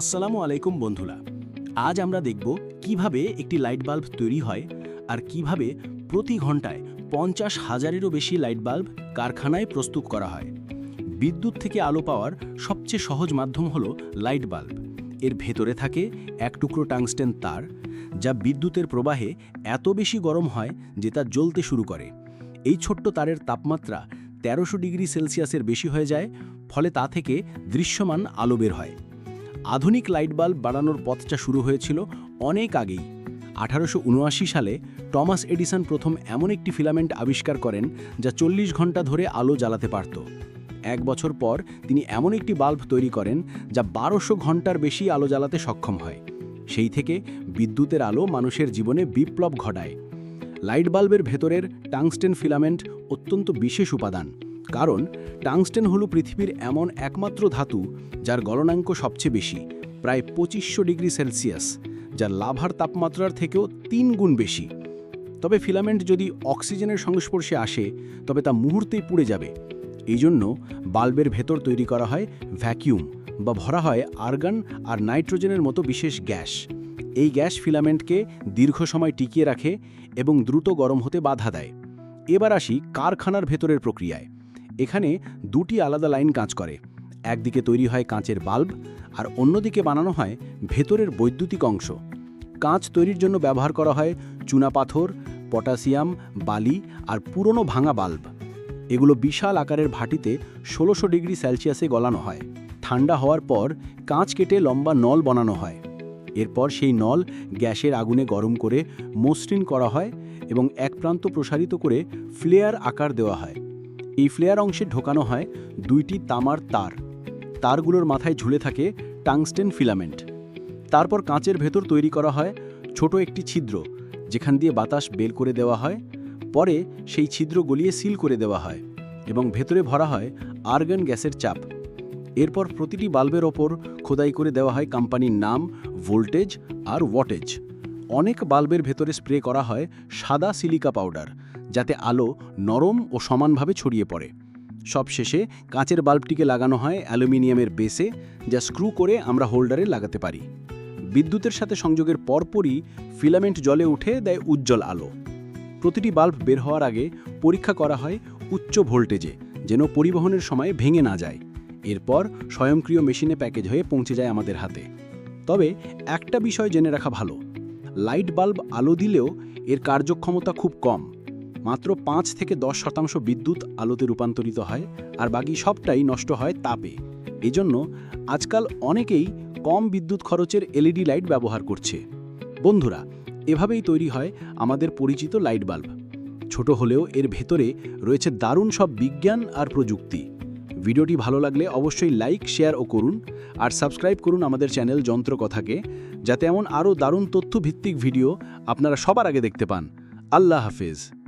আসসালামু আলাইকুম বন্ধুরা। আজ আমরা দেখব কীভাবে একটি লাইট বাল্ব তৈরি হয় আর কীভাবে প্রতি ঘন্টায় পঞ্চাশ হাজারেরও বেশি লাইট বাল্ব কারখানায় প্রস্তুত করা হয়। বিদ্যুৎ থেকে আলো পাওয়ার সবচেয়ে সহজ মাধ্যম হলো লাইট বাল্ব এর ভেতরে থাকে এক টুকরো টাংস্টেন তার, যা বিদ্যুতের প্রবাহে এত বেশি গরম হয় যে তা জ্বলতে শুরু করে। এই ছোট্ট তারের তাপমাত্রা তেরোশো ডিগ্রি সেলসিয়াসের বেশি হয়ে যায়, ফলে তা থেকে দৃশ্যমান আলো বের হয়। আধুনিক লাইট বাল্ব বানানোর পথটা শুরু হয়েছিল অনেক আগেই। আঠারোশো উনআশি সালে টমাস এডিসন প্রথম এমন একটি ফিলামেন্ট আবিষ্কার করেন যা চল্লিশ ঘণ্টা ধরে আলো জ্বালাতে পারত। এক বছর পর তিনি এমন একটি বাল্ব তৈরি করেন যা বারোশো ঘণ্টার বেশি আলো জ্বালাতে সক্ষম হয়। সেই থেকে বিদ্যুতের আলো মানুষের জীবনে বিপ্লব ঘটায়। লাইট বাল্বের ভেতরের টাংস্টেন ফিলামেন্ট অত্যন্ত বিশেষ উপাদান। কারণ টাংস্টেন হল পৃথিবীর এমন একমাত্র ধাতু যার গলনাঙ্ক সবচেয়ে বেশি, প্রায় পঁচিশশো ডিগ্রি সেলসিয়াস, যার লাভার তাপমাত্রার থেকেও তিন গুণ বেশি। তবে ফিলামেন্ট যদি অক্সিজেনের সংস্পর্শে আসে, তবে তা মুহূর্তেই পুড়ে যাবে। এই জন্য বাল্বের ভেতর তৈরি করা হয় ভ্যাকিউম বা ভরা হয় আর্গান আর নাইট্রোজেনের মতো বিশেষ গ্যাস। এই গ্যাস ফিলামেন্টকে দীর্ঘ সময় টিকিয়ে রাখে এবং দ্রুত গরম হতে বাধা দেয়। এবার আসি কারখানার ভেতরের প্রক্রিয়ায়। এখানে দুটি আলাদা লাইন কাজ করে। একদিকে তৈরি হয় কাঁচের বাল্ব আর অন্যদিকে বানানো হয় ভেতরের বৈদ্যুতিক অংশ। কাঁচ তৈরির জন্য ব্যবহার করা হয় চুনাপাথর পটাশিয়াম, বালি আর পুরনো ভাঙা বাল্ব। এগুলো বিশাল আকারের ভাটিতে ষোলোশো ডিগ্রি সেলসিয়াসে গলানো হয়। ঠান্ডা হওয়ার পর কাঁচ কেটে লম্বা নল বানানো হয়। এরপর সেই নল গ্যাসের আগুনে গরম করে মসৃণ করা হয় এবং এক প্রান্ত প্রসারিত করে ফ্লেয়ার আকার দেওয়া হয়। এই ফ্লেয়ার অংশে ঢোকানো হয় দুইটি তামার তার। তারগুলোর মাথায় ঝুলে থাকে টাংস্টেন ফিলামেন্ট। তারপর কাঁচের ভেতর তৈরি করা হয় ছোট একটি ছিদ্র, যেখান দিয়ে বাতাস বের করে দেওয়া হয়। পরে সেই ছিদ্র গলিয়ে সিল করে দেওয়া হয় এবং ভেতরে ভরা হয় আর্গন গ্যাসের চাপ। এরপর প্রতিটি বাল্বের ওপর খোদাই করে দেওয়া হয় কোম্পানির নাম, ভোল্টেজ আর ওয়াটেজ। অনেক বাল্বের ভেতরে স্প্রে করা হয় সাদা সিলিকা পাউডার যাতে আলো নরম ও সমানভাবে ছড়িয়ে পড়ে। সবশেষে কাঁচের বাল্বটিকে লাগানো হয় অ্যালুমিনিয়ামের বেসে, যা স্ক্রু করে আমরা হোল্ডারে লাগাতে পারি। বিদ্যুতের সাথে সংযোগের পরপরই ফিলামেন্ট জলে উঠে দেয় উজ্জ্বল আলো। প্রতিটি বাল্ব বের হওয়ার আগে পরীক্ষা করা হয় উচ্চ ভোল্টেজে, যেন পরিবহনের সময় ভেঙে না যায়। এরপর স্বয়ংক্রিয় মেশিনে প্যাকেজ হয়ে পৌঁছে যায় আমাদের হাতে। তবে একটা বিষয় জেনে রাখা ভালো, লাইট বাল্ব আলো দিলেও এর কার্যক্ষমতা খুব কম। মাত্র পাঁচ থেকে দশ শতাংশ বিদ্যুৎ আলোতে রূপান্তরিত হয় আর বাকি সবটাই নষ্ট হয় তাপে। এজন্য আজকাল অনেকেই কম বিদ্যুৎ খরচের এলইডি লাইট ব্যবহার করছে। বন্ধুরা, এভাবেই তৈরি হয় আমাদের পরিচিত লাইট বাল্ব। ছোট হলেও এর ভেতরে রয়েছে দারুণ সব বিজ্ঞান আর প্রযুক্তি। ভিডিওটি ভালো লাগলে অবশ্যই লাইক, শেয়ার ও করুন। আর সাবস্ক্রাইব করুন আমাদের চ্যানেল যন্ত্রকথাকে, যাতে এমন আরও দারুণ তথ্যভিত্তিক ভিডিও আপনারা সবার আগে দেখতে পান। আল্লাহ হাফেজ।